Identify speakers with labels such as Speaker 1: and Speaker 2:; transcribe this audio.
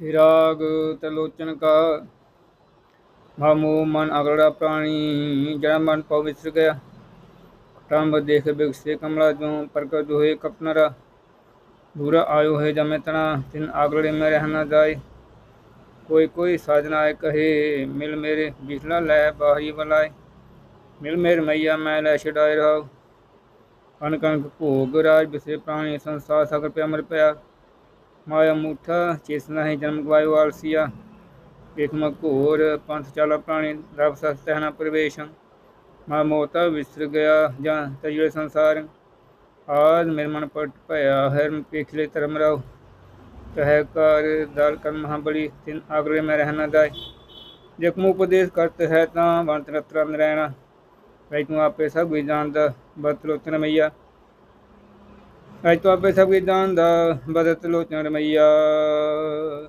Speaker 1: ਸਿਰਾਗ ਤਲੋਚਨ ਕਾ। ਮਾਮੂ ਮਨ ਅਗੜਾ ਪ੍ਰਾਣੀ ਜੜਾ ਮਨ ਪਉ ਗਿਆ। ਟੰਬ ਦੇਖ ਬਿਗਸੇ ਕਮਲਾ ਜੋ ਪ੍ਰਗਟ ਹੋਏ ਕਪਨਰਾ। ਬੁਰਾ ਆਇਓ ਹੈ ਜਮੇ ਤਣਾ, ਤਿਨ ਆਗੜੇ ਮੈਂ ਰਹਿਣਾ ਜਾਏ। ਕੋਈ ਕੋਈ ਸਾਜਨਾ ਕਹੇ, ਮਿਲ ਮੇਰੇ ਬਿਸਲਾ ਲੈ ਬਾਹਰੀ ਬਲਾਏ। ਮਿਲ ਮੇਰ ਮਈਆ ਮੈਂ ਲੈ ਛਡਾਏ ਰਹਾਉ। ਕਨ ਭੋਗ ਰਾਜ ਬਿਸੇ ਪ੍ਰਾਣੀ, ਸੰਸਾਰ ਸਗਰ ਪਿਆ ਮਰ ਪਿਆ। ਮਾਇਆ ਮੂਠਾ ਚੇਸਨਾ ਹੈ ਜਨਮ ਗਵਾਇਓ ਆਲਸੀਆ ਇਕ ਮਘੋਰ ਪੰਥ ਚਾਲਾ ਪ੍ਰਾਣੀ, ਰਬ ਸਸਤਹਿ ਪ੍ਰਵੇਸ਼। ਮਾ ਮੋਤਾ ਵਿਸਰ ਗਿਆ ਜਾਂ ਤਜਿਲੇ ਸੰਸਾਰ। ਆਜ ਮੇਰੇ ਪਟ ਭਇਆ ਹੈ ਪਿਛਲੇ ਧਰਮ ਰਾਉ। ਕਹੈ ਕਰ ਦਲ ਕਰ ਮਹਾਬਲੀ, ਤਿਨ ਆਗਰੇ ਮੈਂ ਰਹਿਣਾ ਦਾਇ ਜੇ ਕਮੂ ਉਪਦੇਸ਼ ਕਰਤ ਹੈ ਤਾਂ ਬੰਤ ਰਤਰਾ ਨਰੈਣਾ ਕਈ ਆਪੇ ਸਭ ਵੀ ਜਾਣਦਾ, ਬਤ ਲੋਚਨ ਮਈਆ ਕਈ ਆਪੇ ਸਭ ਵੀ ਜਾਣਦਾ ਬਦਤ ਲੋਚਨ ਰਮਈਆ।